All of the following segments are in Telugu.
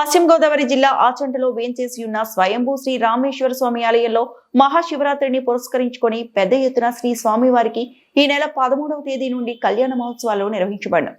పశ్చిమ గోదావరి జిల్లా ఆచంటలో వేంచేసి ఉన్న స్వయంభూ శ్రీ రామేశ్వర స్వామి ఆలయంలో మహాశివరాత్రిని పురస్కరించుకొని పెద్ద ఎత్తున శ్రీ స్వామివారికి ఈ నెల పదమూడవ తేదీ నుండి కళ్యాణ మహోత్సవాలు నిర్వహించబడిన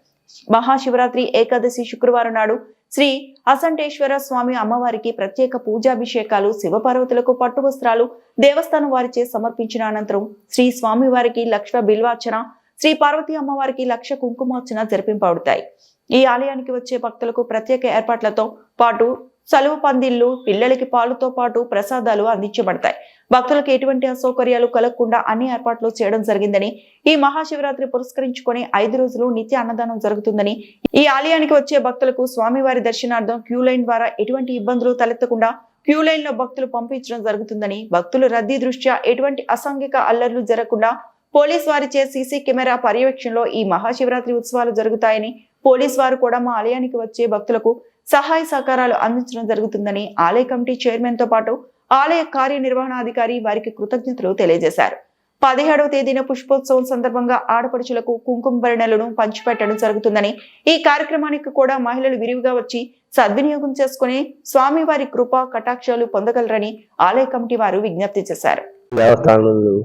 మహాశివరాత్రి ఏకాదశి శుక్రవారం నాడు శ్రీ అసంటేశ్వర స్వామి అమ్మవారికి ప్రత్యేక పూజాభిషేకాలు శివపార్వతులకు పట్టు వస్త్రాలు దేవస్థానం వారిచే సమర్పించిన అనంతరం శ్రీ స్వామివారికి లక్ష బిల్వార్చన శ్రీ పార్వతీ అమ్మవారికి లక్ష కుంకుమార్చన జరిపింపబడతాయి. ఈ ఆలయానికి వచ్చే భక్తులకు ప్రత్యేక ఏర్పాట్లతో పాటు సలువు పందిళ్ళు పిల్లలకి పాలుతో పాటు ప్రసాదాలు అందించబడతాయి. భక్తులకు ఎటువంటి అసౌకర్యాలు కలగకుండా అన్ని ఏర్పాట్లు చేయడం జరిగిందని ఈ మహాశివరాత్రి పురస్కరించుకొని ఐదు రోజులు నిత్య అన్నదానం జరుగుతుందని ఈ ఆలయానికి వచ్చే భక్తులకు స్వామివారి దర్శనార్థం క్యూ లైన్ ద్వారా ఎటువంటి ఇబ్బందులు తలెత్తకుండా క్యూ లైన్లో భక్తులు పంపించడం జరుగుతుందని భక్తులు రద్దీ దృష్ట్యా ఎటువంటి అసాంఘిక అల్లర్లు జరగకుండా పోలీస్ వారిచే సీసీ కెమెరా పర్యవేక్షణలో ఈ మహాశివరాత్రి ఉత్సవాలు జరుగుతాయని పోలీస్ వారు కూడా మా ఆలయానికి వచ్చే భక్తులకు సహాయ సహకారాలు అందించడం జరుగుతుందని ఆలయ కమిటీ చైర్మన్తో పాటు ఆలయ కార్యనిర్వహణాధికారి వారికి కృతజ్ఞతలు తెలియజేశారు. పదిహేడవ తేదీన పుష్పోత్సవం సందర్భంగా ఆడపడుచులకు కుంకుమ భరణలను పంచిపెట్టడం జరుగుతుందని ఈ కార్యక్రమానికి కూడా మహిళలు విరివిగా వచ్చి సద్వినియోగం చేసుకుని స్వామివారి కృప కటాక్షాలు పొందగలరని ఆలయ కమిటీ వారు విజ్ఞప్తి చేశారు. దేవస్థానంలో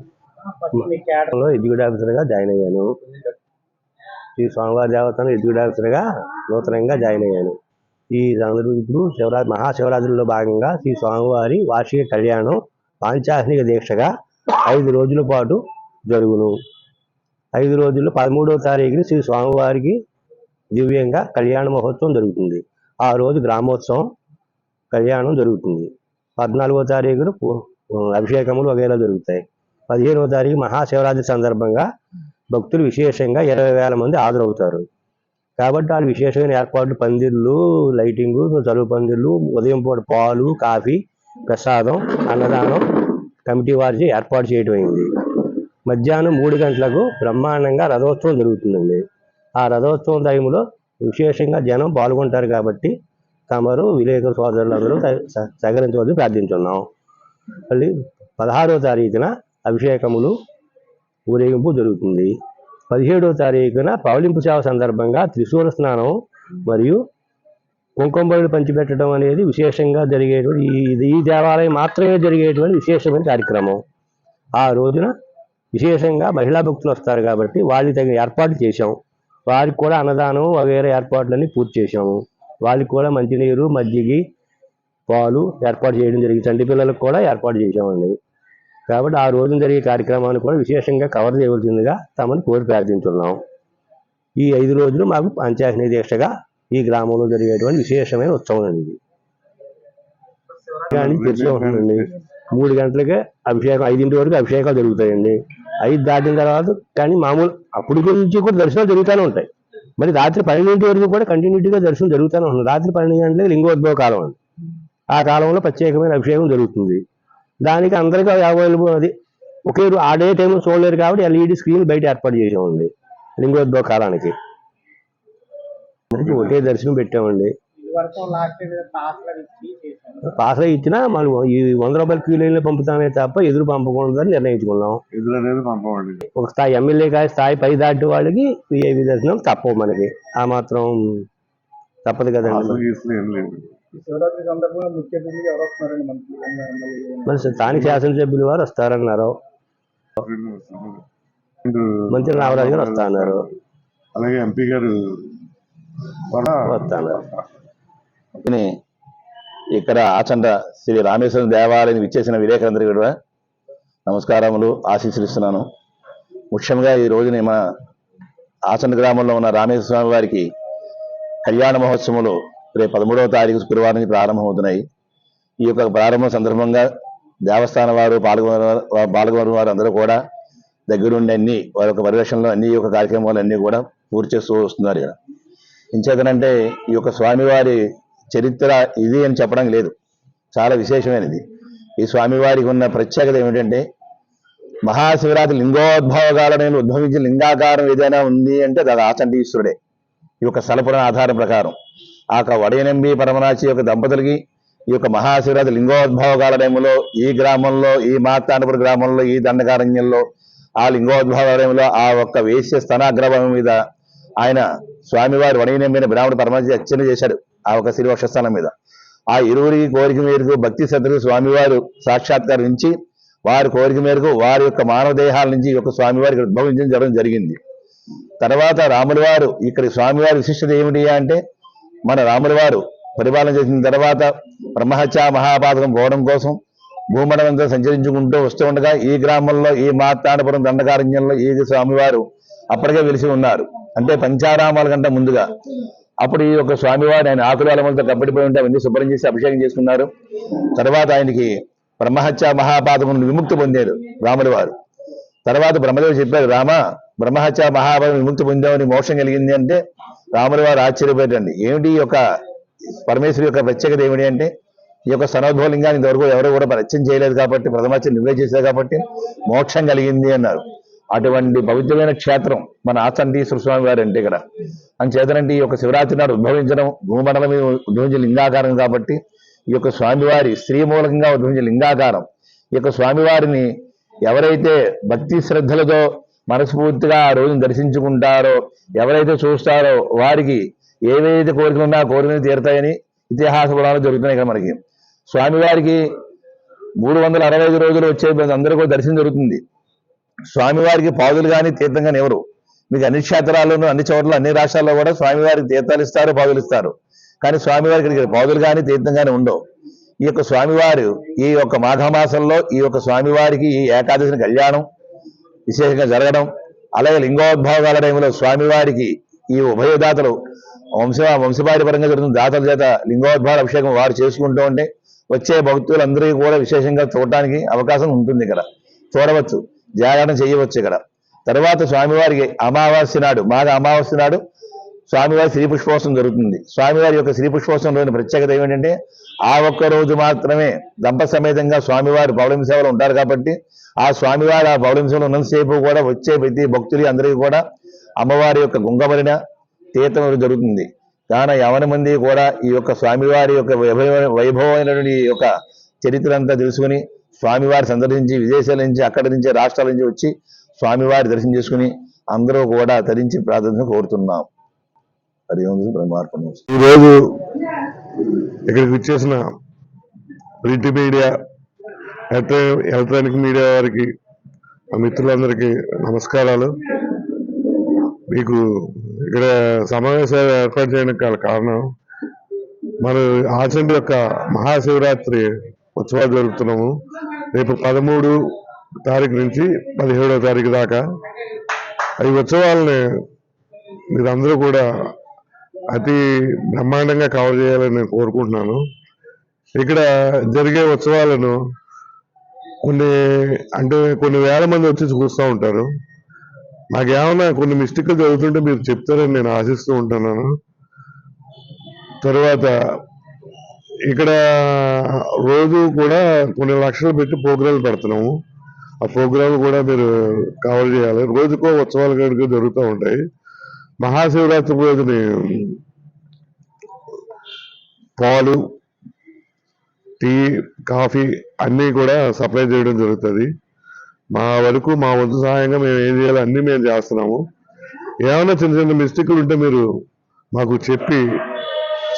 జాయిన్ అయ్యాను. ఈ స్వామివారి దేవతను ఎగ్జిక్యూటివ్ ఆఫీసర్గా నూతనంగా జాయిన్ అయ్యాను. ఈ సందర్భం ఇప్పుడు శివరాత్రి మహాశివరాత్రిలో భాగంగా శ్రీ స్వామివారి వార్షిక కళ్యాణం పాంచాహ్నిక దీక్షగా ఐదు రోజుల పాటు జరుగును. ఐదు రోజుల్లో పదమూడవ తారీఖున శ్రీ స్వామివారికి దివ్యంగా కళ్యాణ మహోత్సవం జరుగుతుంది. ఆ రోజు గ్రామోత్సవం కళ్యాణం జరుగుతుంది. పద్నాలుగో తారీఖున అభిషేకములు వగేరా జరుగుతాయి. పదిహేనవ తారీఖు మహాశివరాత్రి సందర్భంగా భక్తులు విశేషంగా ఇరవై వేల మంది హాజరవుతారు. కాబట్టి వాళ్ళు విశేషమైన ఏర్పాట్లు పందిళ్ళు లైటింగు చలువు పందిళ్ళు ఉదయం పూట పాలు కాఫీ ప్రసాదం అన్నదానం కమిటీ వారిచే ఏర్పాటు చేయడం అయింది. మధ్యాహ్నం మూడు గంటలకు బ్రహ్మాండంగా రథోత్సవం జరుగుతుందండి. ఆ రథోత్సవం టైంలో విశేషంగా జనం పాల్గొంటారు కాబట్టి తమరు విలేకరు సోదరులందరూ సహ- సహ- సహకరించవద్దు ప్రార్థించున్నాం. మళ్ళీ పదహారో తారీఖున అభిషేకములు ఊరేగింపు జరుగుతుంది. పదిహేడవ తారీఖున పవలింపు సేవ సందర్భంగా త్రిశూల స్నానం మరియు కుంకుమబడులు పంచిపెట్టడం అనేది విశేషంగా జరిగేటువంటి ఈ- ఇది ఈ దేవాలయం మాత్రమే జరిగేటువంటి విశేషమైన కార్యక్రమం. ఆ రోజున విశేషంగా మహిళా భక్తులు వస్తారు కాబట్టి వాళ్ళకి తగిన ఏర్పాట్లు చేశాం. వారికి కూడా అన్నదానం వగైరా ఏర్పాట్లన్నీ పూర్తి చేశాము. వాళ్ళకి కూడా మంచినీరు మజ్జిగి పాలు ఏర్పాటు చేయడం జరిగింది. చంటి పిల్లలకు కూడా ఏర్పాటు చేశామండి. కాబట్టి ఆ రోజున జరిగే కార్యక్రమాన్ని కూడా విశేషంగా కవర్ చేయవలసిందిగా తమని కోరి ప్రార్థించున్నాం. ఈ ఐదు రోజులు మాకు పంచాయతీ దీక్షగా ఈ గ్రామంలో జరిగేటువంటి విశేషమైన ఉత్సవం అండి కానీ తెరిచి ఉంటుందండి. మూడు గంటలకే అభిషేకం ఐదింటి వరకు అభిషేకాలు జరుగుతాయండి. ఐదు దాటిన తర్వాత కానీ మామూలు అప్పుడు గురించి కూడా దర్శనాలు జరుగుతూనే ఉంటాయి. మరి రాత్రి పన్నెండింటి వరకు కూడా కంటిన్యూటీగా దర్శనం జరుగుతూనే ఉంటుంది. రాత్రి పన్నెండు గంటలకు లింగోద్భవ కాలం అండి. ఆ కాలంలో ప్రత్యేకమైన అభిషేకం జరుగుతుంది. దానికి అందరికీ అవైలబుల్ అది. ఒకే రో- ఆ డే టైం చూడలేరు కాబట్టి ఎల్ఈడి స్క్రీన్ బయట ఏర్పాటు చేసామండి. లింగోద్భవ కాలానికి ఒకే దర్శనం పెట్టామండి. పాస్లు పాస్ ఇచ్చినా మనం ఈ వంద రూపాయల క్యూ లైన్లో పంపుతామే తప్ప ఎదురు పంపకూడదని నిర్ణయించుకున్నాం. ఎదురు అనేది పంపవండి ఒక స్థాయి ఎమ్మెల్యే కాయ స్థాయి పై దాటి వాళ్ళకి విఐపి దర్శనం తప్పవు మనకి. ఆ మాత్రం తప్పదు కదండి. శివరాత్రి సందర్భంగా ముఖ్య అతిథులు ఎవరు వస్తున్నారండి మనకి ఎమ్మెల్యే? మరి స్థానిక శాసనసభ్యులు వారు వస్తారన్నారు మంత్రి రామరాజు గారు వస్తా అన్నారు. అలాగే ఎంపీ గారు కూడా వస్తాను అని ఇక్కడ ఆచండ శ్రీ రామేశ్వరం దేవాలయం విచ్చేసిన విలేకరులందరికీ కూడా నమస్కారములు ఆశీస్సులు ఇస్తున్నాను ముఖ్యంగా ఈ రోజున మన ఆచండ గ్రామంలో ఉన్న రామేశ్వర స్వామి వారికి కళ్యాణ మహోత్సవములు రేపు పదమూడవ తారీఖు శుక్రవారం నుంచి ప్రారంభమవుతున్నాయి. ఈ యొక్క ప్రారంభం సందర్భంగా దేవస్థానం వారు పాల్గొన పాల్గొన వారు అందరూ కూడా దగ్గరుండి అన్ని వారి యొక్క పరిరక్షణలో అన్ని యొక్క కార్యక్రమాలు అన్ని కూడా పూర్తి చేస్తూ వస్తున్నారు ఇక్కడ. ఇంచేతనంటే ఈ యొక్క స్వామివారి చరిత్ర ఇది అని చెప్పడం లేదు. చాలా విశేషమైనది. ఈ స్వామివారికి ఉన్న ప్రత్యేకత ఏమిటంటే మహాశివరాత్రి లింగోద్భవకాలను ఉద్భవించిన లింగాకారం ఏదైనా ఉంది అంటే అది ఆచండీశ్వరుడే. ఈ యొక్క స్థలపురాణ ఆధారం ప్రకారం. ఆ యొక్క వడయనంబి పరమనాచి యొక్క దంపతులకి ఈ యొక్క మహాశివరాత్రి లింగోద్భవ కాలయంలో ఈ గ్రామంలో ఈ మార్తాండపుర గ్రామంలో ఈ దండకారణ్యంలో ఆ లింగోద్భవ ఆ ఒక్క వేశ్య స్థనాగ్రభం మీద ఆయన స్వామివారి వడయనంబిన బ్రాహ్మణ పరమనాచి అర్చన చేశాడు ఆ ఒక శ్రీవక్ష స్థానం మీద. ఆ ఇరువురి కోరిక మేరకు భక్తి శ్రద్ధలు స్వామివారు సాక్షాత్కరించి వారి కోరిక మేరకు వారి యొక్క మానవ దేహాల నుంచి ఈ యొక్క స్వామివారికి ఉద్భవించడం జరగడం జరిగింది. తర్వాత రాముల వారు ఇక్కడ స్వామివారి విశిష్టత ఏమిటి అంటే మన రాముల వారు పరిపాలన చేసిన తర్వాత బ్రహ్మహత్య మహాపాతకం పోవడం కోసం భూమండలంతో సంచరించుకుంటూ వస్తూ ఉండగా ఈ గ్రామంలో ఈ మార్తాండపురం దండకారణ్యంలో ఈ స్వామివారు అప్పటికే వెలిసి ఉన్నారు. అంటే పంచారామాల కంటే ముందుగా. అప్పుడు ఈ యొక్క స్వామివారు ఆయన ఆకుల అలమలతో కప్పటిపోయి ఉంటే అవన్నీ శుభ్రం చేసి అభిషేకం చేసుకున్నారు. తర్వాత ఆయనకి బ్రహ్మహత్య మహాపాతకం విముక్తి పొందారు రాముల వారు. తర్వాత బ్రహ్మదేవుడు చెప్పారు రామ బ్రహ్మహత్య మహాపాతం విముక్తి పొందామని మోక్షం కలిగింది అంటే రాముల వారు ఆశ్చర్యపోయేటండి ఏమిటి ఈ యొక్క పరమేశ్వరి యొక్క ప్రత్యేకత ఏమిటి అంటే ఈ యొక్క సనోద్భవలింగాన్ని ఇంతవరకు ఎవరు కూడా పరిచయం చేయలేదు కాబట్టి ప్రథమాచరణ నువ్వే చేశారు కాబట్టి మోక్షం కలిగింది అన్నారు. అటువంటి పవిత్రమైన క్షేత్రం మన ఆసంతీశ్వర స్వామి వారు అంటే ఇక్కడ. అంచేతనంటే ఈ యొక్క శివరాత్రి నాడు ఉద్భవించడం భూమండలం మీద ఉద్భవించే లింగాకారం కాబట్టి ఈ యొక్క స్వామివారి స్త్రీ మూలకంగా ఉద్భవించే లింగాకారం. ఈ యొక్క స్వామివారిని ఎవరైతే భక్తి శ్రద్ధలతో మనస్ఫూర్తిగా ఆ రోజును దర్శించుకుంటారో ఎవరైతే చూస్తారో వారికి ఏవైతే కోరికలు ఉన్నా కోరికలు తీరుతాయని ఇతిహాస పురాణాలు జరుగుతున్నాయి ఇక్కడ మనకి. స్వామివారికి మూడు వందల అరవై ఐదు రోజులు వచ్చే అందరూ కూడా దర్శనం జరుగుతుంది. స్వామివారికి పాదులు కానీ తీర్థం కానీ ఎవరు? మీకు అన్ని క్షేత్రాల్లోనూ అన్ని చోట్ల అన్ని రాష్ట్రాల్లో కూడా స్వామివారికి తీర్థాలు ఇస్తారు పాదులు ఇస్తారు. కానీ స్వామివారికి ఇక్కడ పాదులు కానీ తీర్థం కానీ ఉండవు. ఈ యొక్క స్వామివారు ఈ యొక్క మాఘమాసంలో ఈ యొక్క స్వామివారికి ఈ ఏకాదశిని కళ్యాణం విశేషంగా జరగడం అలాగే లింగోద్భవాల టైంలో స్వామివారికి ఈ ఉభయదాతలు వంశ వంశపారిపరంగా జరుగుతున్న దాతల చేత లింగోద్భవాల అభిషేకం వారు చేసుకుంటూ ఉంటే వచ్చే భక్తులందరికీ కూడా విశేషంగా చూడటానికి అవకాశం ఉంటుంది ఇక్కడ. చూడవచ్చు జాగరణ చేయవచ్చు ఇక్కడ. తర్వాత స్వామివారికి అమావాస్య నాడు మాఘ అమావాస్య నాడు స్వామివారి శ్రీ పుష్పోత్సవం జరుగుతుంది. స్వామివారి యొక్క శ్రీ పుష్పోత్సవంలోని ప్రత్యేకత ఏమిటంటే ఆ ఒక్క రోజు మాత్రమే దంప సమేతంగా స్వామివారు పౌర్ణమి సేవలు ఉంటారు కాబట్టి ఆ స్వామివారు ఆ పౌర్ణమి సేవలు ఉన్నంతసేపు కూడా వచ్చే ప్రతి భక్తులు అందరికీ కూడా అమ్మవారి యొక్క గుంగమరిన తీర్థం జరుగుతుంది. కాన యవన మంది కూడా ఈ యొక్క స్వామివారి యొక్క వైభవ వైభవమైనటువంటి ఈ యొక్క చరిత్ర అంతా తెలుసుకుని స్వామివారి సందర్శించి విదేశాల నుంచి అక్కడి నుంచి రాష్ట్రాల నుంచి వచ్చి స్వామివారి దర్శనం చేసుకుని అందరూ కూడా తరించి ప్రార్థన కోరుతున్నాం. హరి ఓం బ్రహ్మార్పణ ఈరోజు ఇక్కడికి వచ్చేసిన ప్రింట్ మీడియా ఎలక్ట్రానిక్ మీడియా వారికి మా మిత్రులందరికీ నమస్కారాలు. మీకు ఇక్కడ సమావేశాలు ఏర్పాటు చేయడానికి గల కారణం మన ఆచండి యొక్క మహాశివరాత్రి ఉత్సవాలు జరుపుతున్నాము. రేపు పదమూడు తారీఖు నుంచి పదిహేడవ తారీఖు దాకా. ఈ ఉత్సవాలని మీరందరూ కూడా అతి బ్రహ్మాండంగా కవర్ చేయాలని నేను కోరుకుంటున్నాను. ఇక్కడ జరిగే ఉత్సవాలను కొన్ని అంటే కొన్ని వేల మంది వచ్చి చూస్తూ ఉంటారు. నాకేమన్నా కొన్ని మిస్టేక్లు జరుగుతుంటే మీరు చెప్తారని నేను ఆశిస్తూ ఉంటున్నాను. తర్వాత ఇక్కడ రోజు కూడా కొన్ని లక్షలు పెట్టి ప్రోగ్రాంలు పెడుతున్నాము. ఆ ప్రోగ్రాంలు కూడా మీరు కవర్ చేయాలి. రోజుకో ఉత్సవాలు కనుక జరుగుతూ ఉంటాయి. మహాశివరాత్రి రోజుని పాలు టీ కాఫీ అన్నీ కూడా సప్లై చేయడం జరుగుతుంది. మా వరకు మా వంతు సహాయంగా మేము ఏం చేయాలో అన్నీ మేము చేస్తున్నాము. ఏమైనా చిన్న చిన్న మిస్టేక్లు ఉంటే మీరు మాకు చెప్పి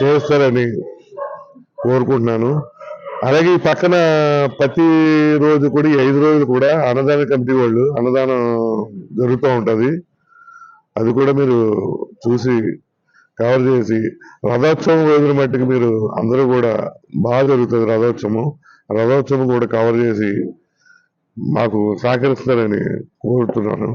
చేస్తారని కోరుకుంటున్నాను. అలాగే ఈ పక్కన ప్రతి రోజు కూడా ఐదు రోజులు కూడా అన్నదాన కమిటీ వాళ్ళు అన్నదానం జరుగుతూ ఉంటుంది. అది కూడా మీరు చూసి కవర్ చేసి రథోత్సవం రోజున మట్టుకు మీరు అందరూ కూడా బాగా జరుగుతుంది రథోత్సవం రథోత్సవం కూడా కవర్ చేసి మాకు సహకరిస్తారని కోరుతున్నాను.